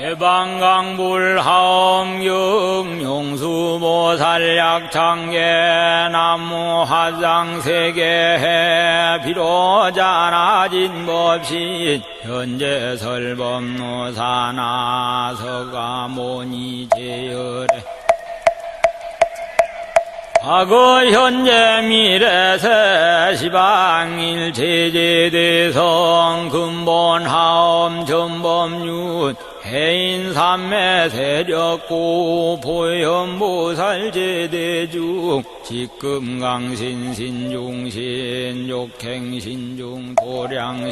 대방강불하엄경 용수보살약창계 나무화장세계해 비로자나진 법신 현재 설법노사나 서가모니 제열에 과거 현재 미래 세 시방일 제제대성 근본하엄 전범윤 해인 삼매 세력고 보현보살 제대중 직금강신 신중신 욕행신중 도량신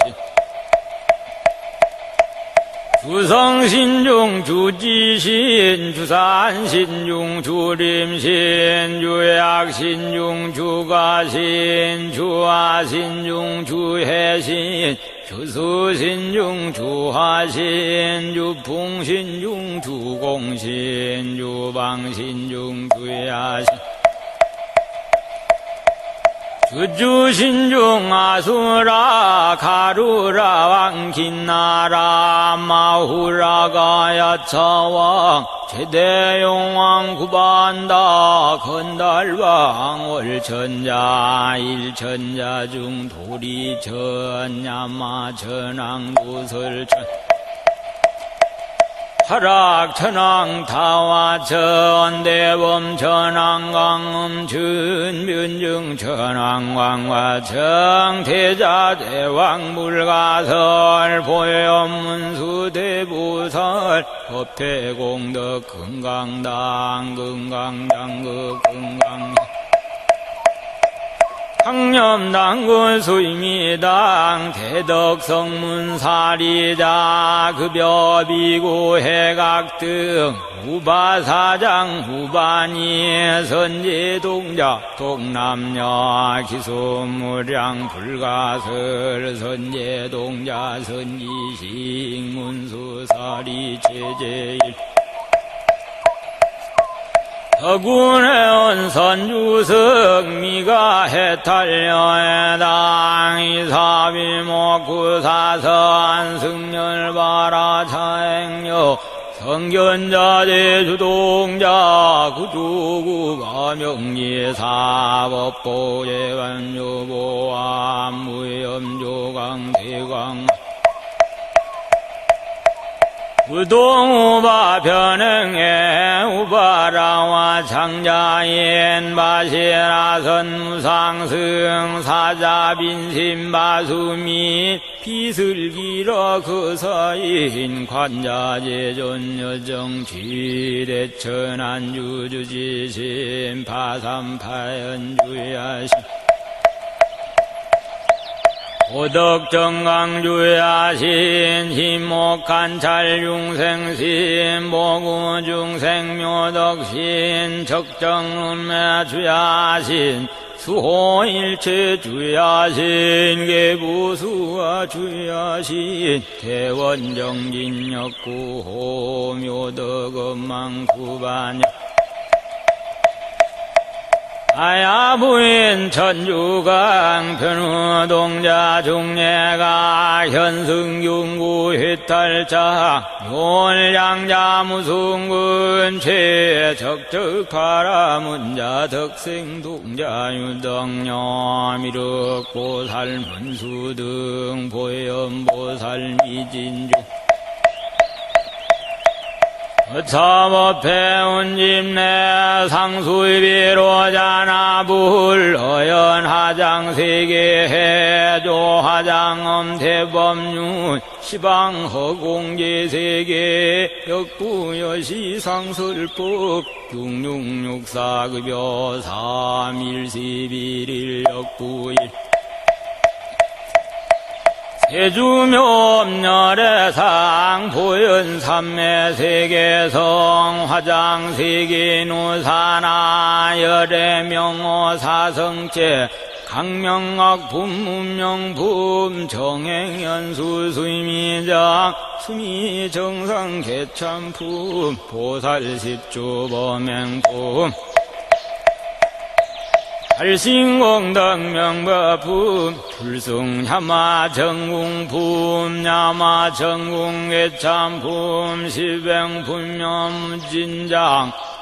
주성신중 주지신 주산신중 주림신 주약신중 주가신 주화신중 주해신 주수신중 주화신 주풍신중 주공신 주방신중 주야신 주주신중 아수라 가루라 왕긴나라 마후라가 야 차왕 제대용왕 구반다 건달왕 월천자 일천자 중 도리천 야마천왕 구설천 하락 천왕 타와천 대범 천왕 강음 준변증 천왕 왕화청 대자 대왕 물가설 보현문수 대부설 법태공덕 금강당 금강당극 금강 강념당군 수임이당 대덕성문사리자 급여비구 해각 등 우바사장 후반이 선제동자 동남녀 기소무량 불가설 선제동자 선지식 문수사리 제제일 서군의 원선주석 미가 해탈려해당 이사비목구사선 승열바라 차행여 성견자 대주동자 구주구가 명예사법보예관요보암 무염조강 대광 우동우바 변행해 우바라와 장자인 바시라선 무상승 사자빈신 바수미 비슬기러 그 서인 관자제존 여정 지대천안 주주지신 파삼파연 주야신 오덕정강주야신 힘목한 찰중생신 보구중생묘덕신 적정음매주야신 수호일체 주야신 계부수와 주야신 대원정진역구호 묘덕엄망구반역 아야부인 천주강 편우동자 중례가 현승중구 휘탈자 요월양자 무승군 최적적파라 문자 덕생동자 유덕녀 미륵보살 문수등 보현보살 미진주 어차법해 운집내 상수비로자나 불어연 하장세계 해 조 하장엄 대법륜 시방허공제세계 역부여시 상설법 육육육사급여 삼일시비일 역부일 세주묘엄열의 보현 삼매 세계성 화장 세계 누사나 열의 명호 사성제 강명학 분문명품 정행연수 수미장 수미정상 개참품 보살십주 범행품 발신공덕 명법품 불승야마 정궁 품 야마 정궁개참품 시뱅분명진장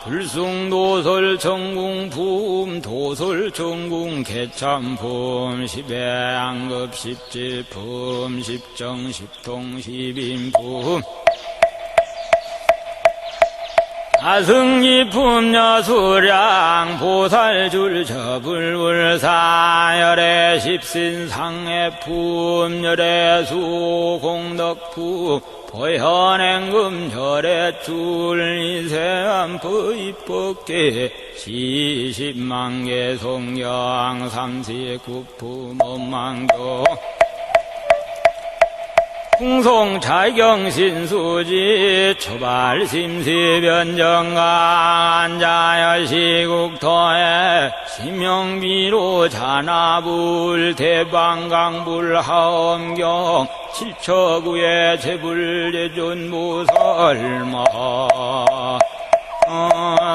불승도설 정궁 품 도설 정궁 개참품 시배양급 십지품 십정 십통 십인품 아승기품 여수량 보살줄 저불불사 열애 십신상해품 열애수 공덕품 보현행금 열애줄 이세한부 입법계 시십만개 송경 삼시구품 엄망도 풍송 자경신수지 초발심시변정강 안자여시국토에 심명비로 잔나불 대방강불 하엄경 칠처구의 제불제존무설마 어서